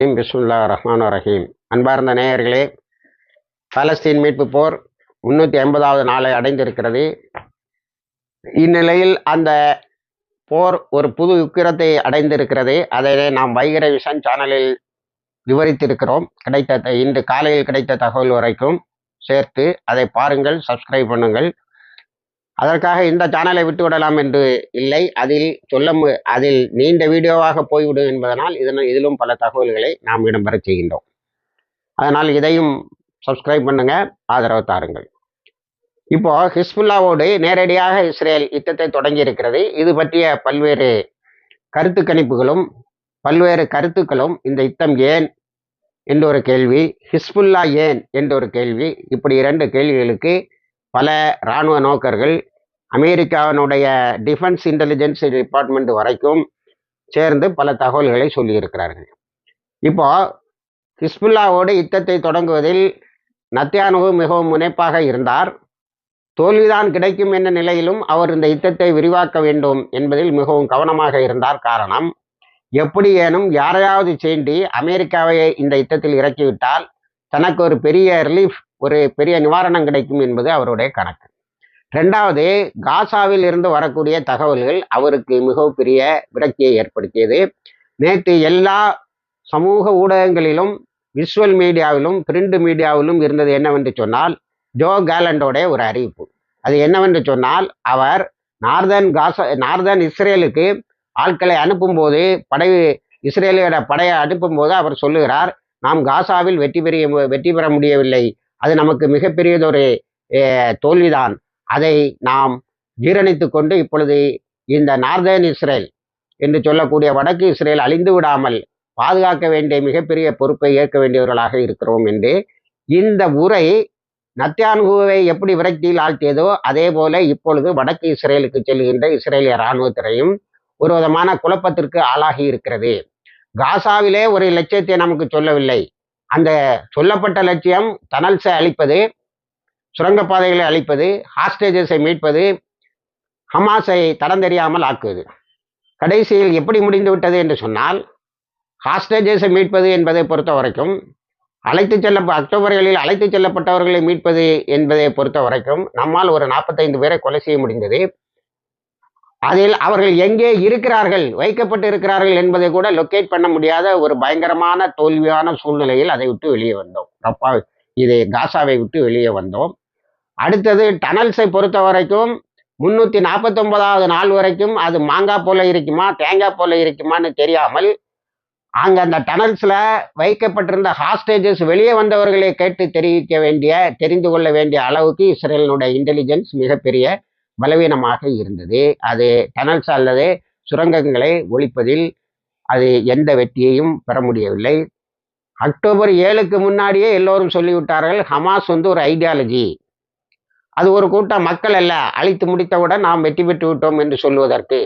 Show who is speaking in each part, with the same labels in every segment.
Speaker 1: பிஸ்முல்லா ரஹ்மான் ரஹீம். அன்பார்ந்த நேயர்களே பலஸ்தீன் மீட்பு போர் முன்னூற்றி ஐம்பதாவது நாளை அடைந்திருக்கிறது. இந்நிலையில் அந்த போர் ஒரு புது உக்கிரத்தை அடைந்திருக்கிறது. அதை நாம் வைகர விஷன் சேனலில் விவரித்திருக்கிறோம். கிடைத்த இன்று காலையில் கிடைத்த தகவல் வரைக்கும் சேர்த்து அதை பாருங்கள் சப்ஸ்கிரைப் பண்ணுங்கள். அதற்காக இந்த சேனலை விட்டுவிடலாம் என்று இல்லை. அதில் சொல்ல அதில் நீண்ட வீடியோவாக போய்விடும் என்பதனால் இதனால் இதிலும் பல தகவல்களை நாம் இடம்பெறச் செய்கின்றோம். அதனால் இதையும் சப்ஸ்கிரைப் பண்ணுங்க ஆதரவு தாருங்கள். இப்போ ஹிஸ்புல்லாவோடு நேரடியாக இஸ்ரேல் யுத்தத்தை தொடங்கி இருக்கிறது இது பற்றிய பல்வேறு கருத்து கணிப்புகளும் பல்வேறு கருத்துக்களும் இந்த யுத்தம் ஏன் என்ற ஒரு கேள்வி ஹிஸ்புல்லா ஏன் என்ற ஒரு கேள்வி இப்படி இரண்டு கேள்விகளுக்கு பல இராணுவ நோக்கர்கள் அமெரிக்காவினுடைய டிஃபென்ஸ் இன்டெலிஜென்ஸ் டிபார்ட்மெண்ட் வரைக்கும் சேர்ந்து பல தகவல்களை சொல்லியிருக்கிறார்கள். இப்போ ஹிஸ்புல்லாவோடு யுத்தத்தை தொடங்குவதில் நத்தியானவு மிகவும் முனைப்பாக இருந்தார். தோல்விதான் கிடைக்கும் என்ற நிலையிலும் அவர் இந்த யுத்தத்தை விரிவாக்க வேண்டும் என்பதில் மிகவும் கவனமாக இருந்தார். காரணம் எப்படி ஏனும் யாரையாவது சேண்டி அமெரிக்காவை இந்த யுத்தத்தில் இறக்கிவிட்டால் தனக்கு ஒரு பெரிய ரிலீஃப் ஒரு பெரிய நிவாரணம் கிடைக்கும் என்பது அவருடைய கணக்கு. ரெண்டாவது காசாவில் இருந்து வரக்கூடிய தகவல்கள் அவருக்கு மிகவும் பெரிய விரக்தியை ஏற்படுத்தியது. நேற்று எல்லா சமூக ஊடகங்களிலும் விஷுவல் மீடியாவிலும் பிரிண்ட் மீடியாவிலும் இருந்தது என்னவென்று சொன்னால் ஜோ கேலண்டோடைய ஒரு அறிவிப்பு. அது என்னவென்று சொன்னால் அவர் நார்தன் காசா நார்தன் இஸ்ரேலுக்கு ஆட்களை அனுப்பும்போது படை இஸ்ரேலியோட படையை அனுப்பும்போது அவர் சொல்லுகிறார் நாம் காசாவில் வெற்றி பெற வெற்றி பெற முடியவில்லை. அது நமக்கு மிகப்பெரியதொரு தோல்விதான். அதை நாம் ஜீரணித்து கொண்டு இப்பொழுது இந்த நார்தர்ன் இஸ்ரேல் என்று சொல்லக்கூடிய வடக்கு இஸ்ரேல் அழிந்து விடாமல் பாதுகாக்க வேண்டிய மிகப்பெரிய பொறுப்பை ஏற்க வேண்டியவர்களாக இருக்கிறோம் என்று இந்த உரை நத்தியான்குவை எப்படி விரக்தியில் ஆழ்த்தியதோ அதே போல இப்பொழுது வடக்கு இஸ்ரேலுக்கு செல்கின்ற இஸ்ரேலிய இராணுவத்தினையும் ஒரு விதமான குழப்பத்திற்கு ஆளாகி இருக்கிறது. காசாவிலே ஒரு லட்சியத்தை நமக்கு சொல்லவில்லை. அந்த சொல்லப்பட்ட லட்சியம் தனல்ஸை அழிப்பது சுரங்கப்பாதைகளை அழிப்பது ஹாஸ்டேஜஸை மீட்பது ஹமாஸை தடம் தெரியாமல் ஆக்குவது. கடைசியில் எப்படி முடிந்து விட்டது என்று சொன்னால் ஹாஸ்டேஜஸை மீட்பது என்பதை பொறுத்த வரைக்கும் அழைத்து செல்ல அக்டோபர்களில் அழைத்து செல்லப்பட்டவர்களை மீட்பது என்பதை பொறுத்த வரைக்கும் நம்மால் ஒரு நாற்பத்தைந்து பேரை கொலை செய்ய முடிந்தது. அதில் அவர்கள் எங்கே இருக்கிறார்கள் வைக்கப்பட்டு இருக்கிறார்கள் என்பதை கூட லொக்கேட் பண்ண முடியாத ஒரு பயங்கரமான தோல்வியான சூழ்நிலையில் அதை விட்டு வெளியே வந்தோம். ரப்பா இதை காசாவை விட்டு வெளியே வந்தோம். அடுத்தது டனல்ஸை பொறுத்த வரைக்கும் முன்னூற்றி நாற்பத்தொன்பதாவது நாள் வரைக்கும் அது மாங்காய் போல இருக்குமா தேங்காய் போல இருக்குமான்னு தெரியாமல் அங்கே அந்த டனல்ஸில் வைக்கப்பட்டிருந்த ஹாஸ்டேஜஸ் வெளியே வந்தவர்களை கேட்டு தெரிவிக்க வேண்டிய தெரிந்து கொள்ள வேண்டிய அளவுக்கு இஸ்ரேலினுடைய இன்டெலிஜென்ஸ் மிகப்பெரிய பலவீனமாக இருந்தது. அது டனல்ஸ் அல்லது சுரங்கங்களை ஒழிப்பதில் அது எந்த வெற்றியையும் பெற முடியவில்லை. அக்டோபர் ஏழுக்கு முன்னாடியே எல்லோரும் சொல்லிவிட்டார்கள் ஹமாஸ் வந்து ஒரு ஐடியாலஜி அது ஒரு கூட்டம் மக்கள் அல்ல அழித்து முடித்தவுடன் நாம் வெற்றி பெற்று விட்டோம் என்று சொல்வதற்கு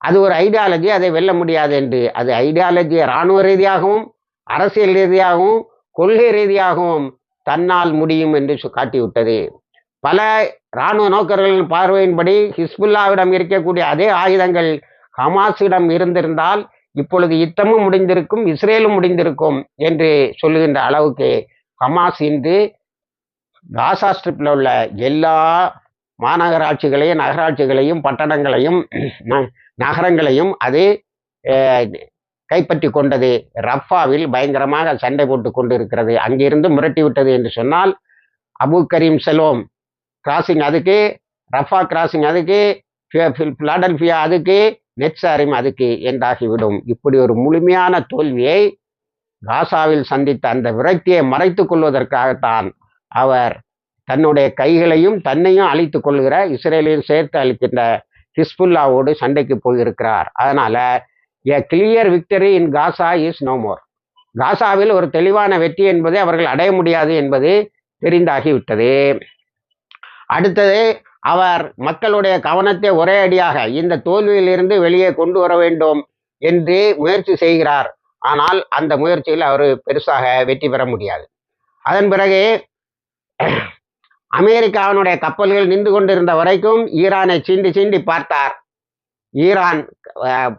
Speaker 1: அது ஒரு ஐடியாலஜி அதை வெல்ல முடியாது என்று. அது ஐடியாலஜி இராணுவ ரீதியாகவும் அரசியல் ரீதியாகவும் கொள்கை ரீதியாகவும் தன்னால் முடியும் என்று காட்டிவிட்டது. பல இராணுவ நோக்கர்களின் பார்வையின்படி ஹிஸ்புல்லாவிடம் இருக்கக்கூடிய அதே ஆயுதங்கள் ஹமாஸிடம் இருந்திருந்தால் இப்பொழுது யுத்தமும் முடிந்திருக்கும் இஸ்ரேலும் முடிந்திருக்கும் என்று சொல்லுகின்ற அளவுக்கு ஹமாஸ் இன்று காசா ஸ்ட்ரிப்பில் உள்ள எல்லா மாநகராட்சிகளையும் நகராட்சிகளையும் பட்டணங்களையும் நகரங்களையும் அது கைப்பற்றி கொண்டது. ரஃபாவில் பயங்கரமாக சண்டை போட்டு கொண்டு இருக்கிறது அங்கிருந்து மிரட்டி விட்டது என்று சொன்னால் அபு கரீம் செலோம் கிராசிங் அதுக்கு ரஃபா கிராசிங் அதுக்கு பிலாடல்பியா அதுக்கு நெட்சாரிம் அதுக்கு என்றாகிவிடும். இப்படி ஒரு முழுமையான தோல்வியை காசாவில் சந்தித்த அந்த விரக்தியை மறைத்து கொள்வதற்காகத்தான் அவர் தன்னுடைய கைகளையும் தன்னையும் அழித்து கொள்கிற இஸ்ரேலையும் சேர்த்து அளிக்கின்ற ஹிஸ்புல்லாவோடு சண்டைக்கு போயிருக்கிறார். அதனால a clear victory in Gaza is no more காசாவில் ஒரு தெளிவான வெற்றி என்பதை அவர்கள் அடைய முடியாது என்பது தெரிந்தாகிவிட்டது. அடுத்தது அவர் மக்களுடைய கவனத்தை ஒரே அடியாக இந்த தோல்வியிலிருந்து வெளியே கொண்டு வர வேண்டும் என்று முயற்சி செய்கிறார். ஆனால் அந்த முயற்சியில் அவர் பெருசாக வெற்றி பெற முடியாது. அதன் பிறகு அமெரிக்காவினுடைய கப்பல்கள் நின்று கொண்டிருந்த வரைக்கும் ஈரானை சீண்டி சீண்டி பார்த்தார். ஈரான்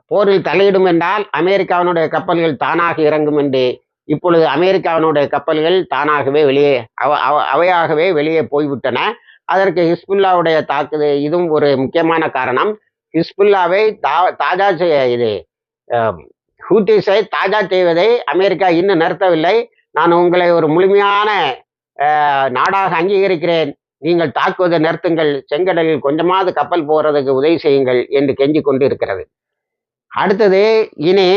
Speaker 1: போரில் தலையிடும் என்றால் அமெரிக்காவினுடைய கப்பல்கள் தானாக இறங்கும் என்று இப்பொழுது அமெரிக்காவினுடைய கப்பல்கள் தானாகவே வெளியே அவ அவ- அவையாகவே வெளியே போய்விட்டன. அதற்கு ஹிஸ்புல்லாவுடைய தாக்குதல் இதுவும் ஒரு முக்கியமான காரணம். ஹிஸ்புல்லாவை தா தாஜா செய்ய இது ஹூத்திஸை தாஜா செய்வதை அமெரிக்கா இன்னும் நிறுத்தவில்லை. நான் உங்களை ஒரு முழுமையான நாடாக அங்கீகரிக்கிறேன். நீங்கள் தாக்குவதை நிறுத்துங்கள். செங்கடலில் கொஞ்சமாவது கப்பல் போறதுக்கு உதவி செய்யுங்கள் என்று கெஞ்சி கொண்டு இருக்கிறது அடுத்தது இனி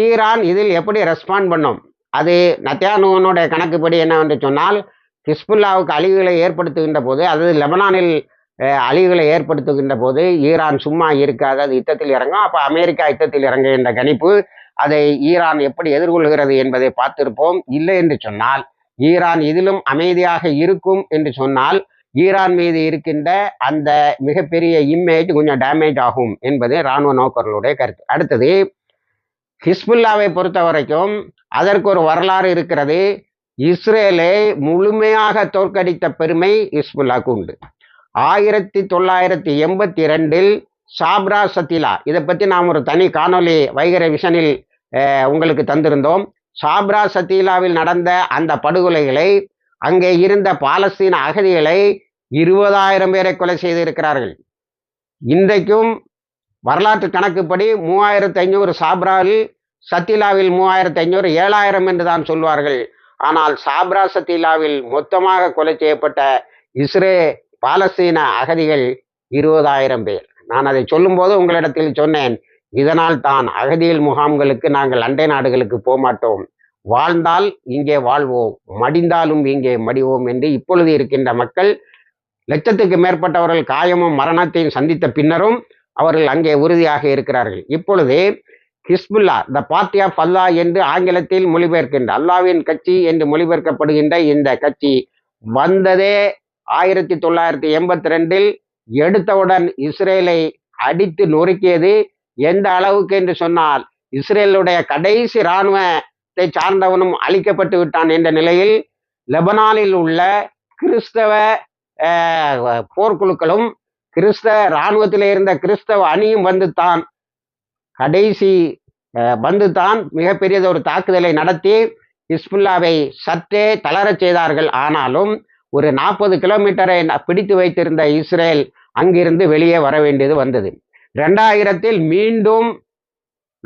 Speaker 1: ஈரான் இதில் எப்படி ரெஸ்பாண்ட் பண்ணும்? அது நத்தியானுவனுடைய கணக்குப்படி என்னவென்று சொன்னால் ஹிஸ்புல்லாவுக்கு அழிவுகளை ஏற்படுத்துகின்ற போது அதாவது லெபனானில் அழிவுகளை ஏற்படுத்துகின்ற போது ஈரான் சும்மா இருக்காது அது யுத்தத்தில் இறங்கும். அப்போ அமெரிக்கா யுத்தத்தில் இறங்குகின்ற கணிப்பு அதை ஈரான் எப்படி எதிர்கொள்கிறது என்பதை பார்த்திருப்போம். இல்லை என்று சொன்னால் ஈரான் இதிலும் அமைதியாக இருக்கும் என்று சொன்னால் ஈரான் மீது இருக்கின்ற அந்த மிகப்பெரிய இமேஜ் கொஞ்சம் டேமேஜ் ஆகும் என்பது இராணுவ நோக்கர்களுடைய கருத்து. அடுத்தது ஹிஸ்புல்லாவை பொறுத்த வரைக்கும் அதற்கு ஒரு வரலாறு இருக்கிறது. இஸ்ரேலை முழுமையாக தோற்கடித்த பெருமை இஸ்புல்லாக்கு உண்டு. ஆயிரத்தி தொள்ளாயிரத்தி எண்பத்தி ரெண்டில் சாப்ரா சத்திலா இதை பற்றி நாம் ஒரு தனி காணொளி வைகர விஷனில் உங்களுக்கு தந்திருந்தோம். சாப்ரா சத்திலாவில் நடந்த அந்த படுகொலைகளை அங்கே இருந்த பாலஸ்தீன அகதிகளை இருபதாயிரம் பேரை கொலை செய்திருக்கிறார்கள். இன்றைக்கும் வரலாற்று கணக்குப்படி மூவாயிரத்து ஐநூறு சாப்ராவில் சத்திலாவில் மூவாயிரத்து ஐநூறு ஏழாயிரம் என்று தான் சொல்வார்கள். ஆனால் சாப்ராச சத்திலாவில் மொத்தமாக கொலை செய்யப்பட்ட இஸ்ரே பாலஸ்தீன அகதிகள் இருபதாயிரம் பேர். நான் அதை சொல்லும்போது உங்களிடத்தில் சொன்னேன் இதனால் தான் அகதியில் முகாம்களுக்கு நாங்கள் அண்டை நாடுகளுக்கு போகமாட்டோம் வாழ்ந்தால் இங்கே வாழ்வோம் மடிந்தாலும் இங்கே மடிவோம் என்று இப்பொழுது இருக்கின்ற மக்கள் லட்சத்துக்கு மேற்பட்டவர்கள் காயமும் மரணத்தையும் சந்தித்த பின்னரும் அவர்கள் அங்கே உறுதியாக இருக்கிறார்கள். இப்பொழுது Hezbollah the party of Allah என்று ஆங்கிலத்தில் மொழிபெயர்க்கின்ற அல்லாவின் கட்சி என்று மொழிபெயர்க்கப்படுகின்ற இந்த கட்சி வந்ததே ஆயிரத்தி தொள்ளாயிரத்தி எண்பத்தி ரெண்டில் எடுத்தவுடன் இஸ்ரேலை அடித்து நொறுக்கியது எந்த அளவுக்கு என்று சொன்னால் இஸ்ரேலுடைய கடைசி இராணுவத்தை சார்ந்தவனும் அழிக்கப்பட்டு விட்டான் என்ற நிலையில் லெபனானில் உள்ள கிறிஸ்தவ போர்க்குழுக்களும் கிறிஸ்தவ இராணுவத்தில் இருந்த கிறிஸ்தவ அணியும் வந்து தான் கடைசி பந்து வந்து தான் மிகப்பெரியது ஒரு தாக்குதலை நடத்தி ஹிஸ்புல்லாவை சற்றே தளரச் செய்தார்கள். ஆனாலும் ஒரு நாற்பது கிலோமீட்டரை பிடித்து வைத்திருந்த இஸ்ரேல் அங்கிருந்து வெளியே வர வேண்டியது வந்தது. ரெண்டாயிரத்தில் மீண்டும்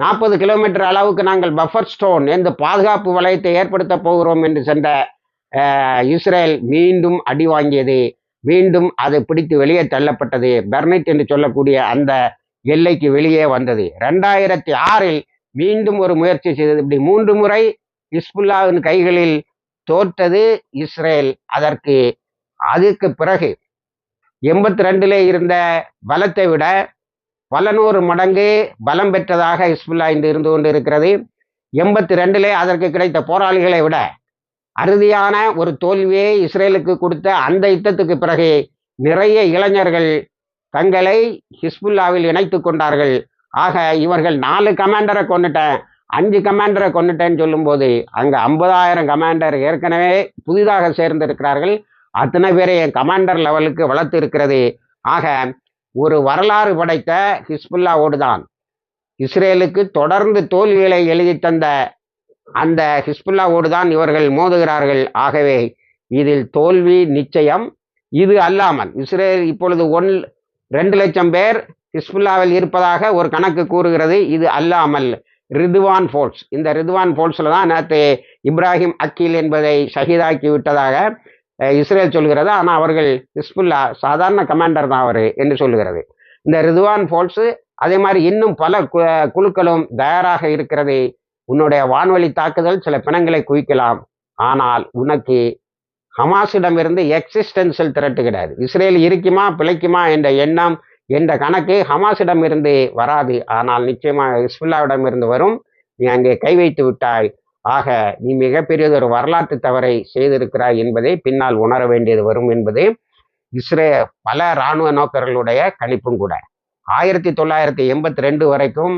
Speaker 1: நாற்பது கிலோமீட்டர் அளவுக்கு நாங்கள் பஃபர் ஸ்டோன் என்ற பாதுகாப்பு வளையத்தை ஏற்படுத்த போகிறோம் என்று சென்ற இஸ்ரேல் மீண்டும் அடி வாங்கியது. மீண்டும் அது பிடித்து வெளியே தள்ளப்பட்டது. பெர்னிட் என்று சொல்லக்கூடிய அந்த எல்லைக்கு வெளியே வந்தது. ரெண்டாயிரத்தி ஆறில் மீண்டும் ஒரு முயற்சி செய்தது இப்படி மூன்று முறை இஸ்புல்லாவின் கைகளில் தோற்றது இஸ்ரேல். அதற்கு அதுக்கு பிறகு எண்பத்தி ரெண்டிலே இருந்த பலத்தை விட பல நூறு மடங்கு பலம் பெற்றதாக இஸ்புல்லா இன்று இருந்து கொண்டு இருக்கிறது எண்பத்தி ரெண்டிலே அதற்கு கிடைத்த போராளிகளை விட அறுதியான ஒரு தோல்வியை இஸ்ரேலுக்கு கொடுத்த அந்த யுத்தத்துக்கு பிறகு நிறைய இளைஞர்கள் தங்களை ஹிஸ்புல்லாவில் இணைத்து கொண்டார்கள். ஆக இவர்கள் நாலு கமாண்டரை கொண்டுட்டேன் அஞ்சு கமாண்டரை கொண்டுட்டேன்னு சொல்லும்போது அங்கே ஐம்பதாயிரம் கமாண்டர் ஏற்கனவே புதிதாக சேர்ந்திருக்கிறார்கள். அத்தனை பேரை என் கமாண்டர் லெவலுக்கு வளர்த்து இருக்கிறது. ஆக ஒரு வரலாறு படைத்த ஹிஸ்புல்லாவோடு தான். இஸ்ரேலுக்கு தொடர்ந்து தோல்விகளை எழுதி தந்த அந்த ஹிஸ்புல்லாவோடு தான் இவர்கள் மோதுகிறார்கள். ஆகவே இதில் தோல்வி நிச்சயம். இது அல்லாமல் இஸ்ரேல் இப்பொழுது ஒன் ரெண்டு லட்சம் பேர் ஹிஸ்புல்லாவில் இருப்பதாக ஒரு கணக்கு கூறுகிறது. இது அல்லாமல் ரிதுவான் ஃபோர்ஸ் இந்த ரிதுவான் ஃபோர்ஸில் தான் நேற்று இப்ராஹிம் அக்கீல் என்பதை ஷஹீதாக்கி விட்டதாக இஸ்ரேல் சொல்கிறது. ஆனால் அவர்கள் ஹிஸ்புல்லா சாதாரண கமாண்டர் தான் அவர் என்று சொல்லுகிறது இந்த ரிதுவான் ஃபோர்ஸு அதே மாதிரி இன்னும் பல கு- குழுக்களும் தயாராக இருக்கிறது. உன்னுடைய வான்வழி தாக்குதல் சில பிணங்களை குவிக்கலாம். ஆனால் உனக்கு ஹமாஸிடமிருந்து எக்ஸிஸ்டன்சியல் திரட்டு கிடையாது. இஸ்ரேல் இருக்குமா பிழைக்குமா என்ற எண்ணம் என்ற கணக்கு ஹமாஸிடமிருந்து வராது. ஆனால் நிச்சயமாக ஹிஸ்புல்லாவிடமிருந்து வரும். நீ அங்கே கை வைத்து விட்டாய். ஆக நீ மிகப்பெரியதொரு ஒரு வரலாற்று தவறை செய்திருக்கிறாய் என்பதை பின்னால் உணர வேண்டியது வரும் என்பது இஸ்ரே பல இராணுவ நோக்கர்களுடைய கணிப்பும் கூட. ஆயிரத்தி தொள்ளாயிரத்தி எண்பத்தி ரெண்டு வரைக்கும்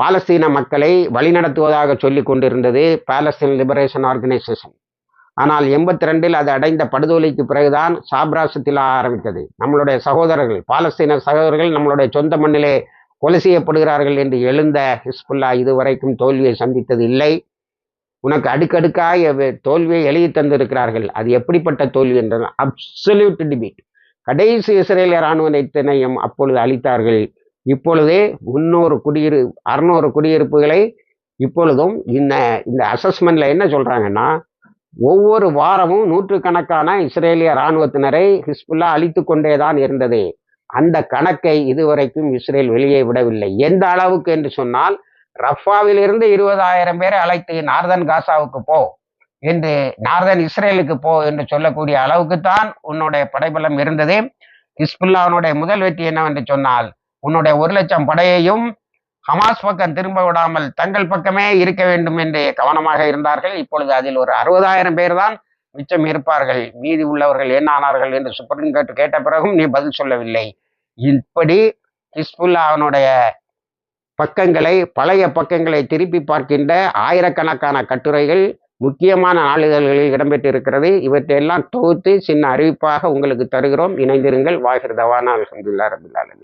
Speaker 1: பாலஸ்தீன மக்களை வழிநடத்துவதாக சொல்லி கொண்டிருந்தது பாலஸ்தீன் லிபரேஷன் ஆர்கனைசேஷன் ஆனால் எண்பத்தி ரெண்டில் அது அடைந்த படுதோலைக்கு பிறகுதான் சாப்ராசத்தில் ஆரம்பித்தது. நம்மளுடைய சகோதரர்கள் பாலஸ்தீன சகோதரர்கள் நம்மளுடைய சொந்த மண்ணிலே கொலை செய்யப்படுகிறார்கள் என்று எழுந்த ஹிஸ்புல்லா இதுவரைக்கும் தோல்வியை சந்தித்தது இல்லை உனக்கு அடுக்கடுக்காக தோல்வியை எழுதி தந்திருக்கிறார்கள். அது எப்படிப்பட்ட தோல்வி என்றால் அப்சல்யூட் டிபீட் கடைசி இஸ்ரேலிய இராணுவத்தினையும் அப்பொழுது அளித்தார்கள். இப்பொழுதே முன்னூறு குடியிரு அறுநூறு குடியிருப்புகளை இப்பொழுதும் இந்த இந்த அசஸ்மெண்ட்ல என்ன சொல்றாங்கன்னா ஒவ்வொரு வாரமும் நூற்றுக்கணக்கான இஸ்ரேலிய இராணுவத்தினரை ஹிஸ்புல்லா அழித்து கொண்டேதான் இருந்தது. அந்த கணக்கை இதுவரைக்கும் இஸ்ரேல் வெளியே விடவில்லை. எந்த அளவுக்கு என்று சொன்னால் ரஃபாவிலிருந்து இருபதாயிரம் பேரை அழைத்து நார்தன் காசாவுக்கு போ என்று நார்தன் இஸ்ரேலுக்கு போ என்று சொல்லக்கூடிய அளவுக்கு தான் உன்னுடைய படைபலம் இருந்தது. ஹிஸ்புல்லாவுடைய முதல் வெற்றி என்னவென்று சொன்னால் உன்னுடைய ஒரு லட்சம் படையையும் ஹமாஸ் பக்கம் திரும்ப விடாமல் தங்கள் பக்கமே இருக்க வேண்டும் என்று கவனமாக இருந்தார்கள். இப்பொழுது அதில் ஒரு அறுபதாயிரம் பேர் தான் மிச்சம் இருப்பார்கள். மீதி உள்ளவர்கள் என்ன ஆனார்கள் என்று சுப்ரீம் கோர்ட் கேட்ட பிறகும் நீ பதில் சொல்லவில்லை. இப்படி ஹிஸ்புல்லாவினுடைய பக்கங்களை பழைய பக்கங்களை திருப்பி பார்க்கின்ற ஆயிரக்கணக்கான கட்டுரைகள் முக்கியமான நாளிதழ்களில் இடம்பெற்றிருக்கிறது. இவற்றையெல்லாம் தொகுத்து சின்ன அறிவிப்பாக உங்களுக்கு தருகிறோம். இணைந்திருங்கள். வாகிர் தவானா அல்ஹம்துலில்லாஹ்